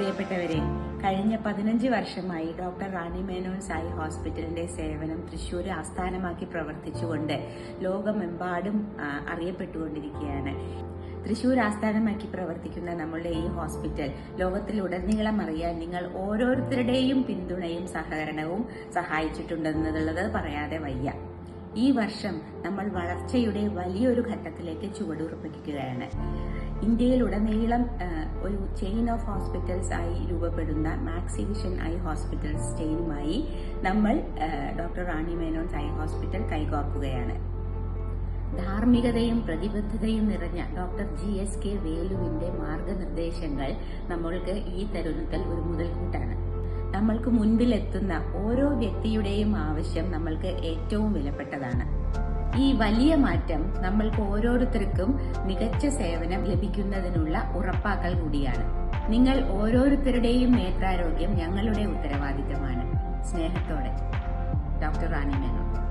പ്രിയപ്പെട്ടവരെ കഴിഞ്ഞ പതിനഞ്ച് വർഷമായി ഡോക്ടർ റാണി മേനോൻ സായി ഹോസ്പിറ്റലിന്റെ സേവനം തൃശൂർ ആസ്ഥാനമാക്കി പ്രവർത്തിച്ചുകൊണ്ട് ലോകമെമ്പാടും അറിയപ്പെട്ടുകൊണ്ടിരിക്കുകയാണ്. തൃശൂർ ആസ്ഥാനമാക്കി പ്രവർത്തിക്കുന്ന നമ്മളുടെ ഈ ഹോസ്പിറ്റൽ ലോകത്തിൽ ലോകത്തിലുടനീളം അറിയാൻ നിങ്ങൾ ഓരോരുത്തരുടെയും പിന്തുണയും സഹകരണവും സഹായിച്ചിട്ടുണ്ടെന്നുള്ളത് പറയാതെ വയ്യ. ഈ വർഷം നമ്മൾ വളർച്ചയുടെ വലിയൊരു ഘട്ടത്തിലേക്ക് ചുവടുറപ്പിക്കുകയാണ്. ഇന്ത്യയിലുടനീളം ഒരു ചെയിൻ ഓഫ് ഹോസ്പിറ്റൽസ് ആയി രൂപപ്പെടുന്ന മാക്സി വിഷൻ ഐ ഹോസ്പിറ്റൽസ് ചെയിനുമായി നമ്മൾ doctor Rani Menon eye hospital കൈകോർക്കുകയാണ്. ധാർമ്മികതയും പ്രതിബദ്ധതയും നിറഞ്ഞ ഡോക്ടർ ജി എസ് കെ വേലുവിന്റെ മാർഗനിർദ്ദേശങ്ങൾ നമ്മൾക്ക് ഈ തരുണത്തിൽ ഒരു മുതൽക്കൂട്ടാണ്. നമ്മൾക്ക് മുൻപിലെത്തുന്ന ഓരോ വ്യക്തിയുടെയും ആവശ്യം നമ്മൾക്ക് ഏറ്റവും വിലപ്പെട്ടതാണ്. ഈ വലിയ മാറ്റം നമ്മൾക്ക് ഓരോരുത്തർക്കും മികച്ച സേവനം ലഭിക്കുന്നതിനുള്ള ഉറപ്പാക്കൽ കൂടിയാണ്. നിങ്ങൾ ഓരോരുത്തരുടെയും നേത്രാരോഗ്യം ഞങ്ങളുടെ ഉത്തരവാദിത്തമാണ്. സ്നേഹത്തോടെ. ഡോക്ടർ റാണി മേനോൻ.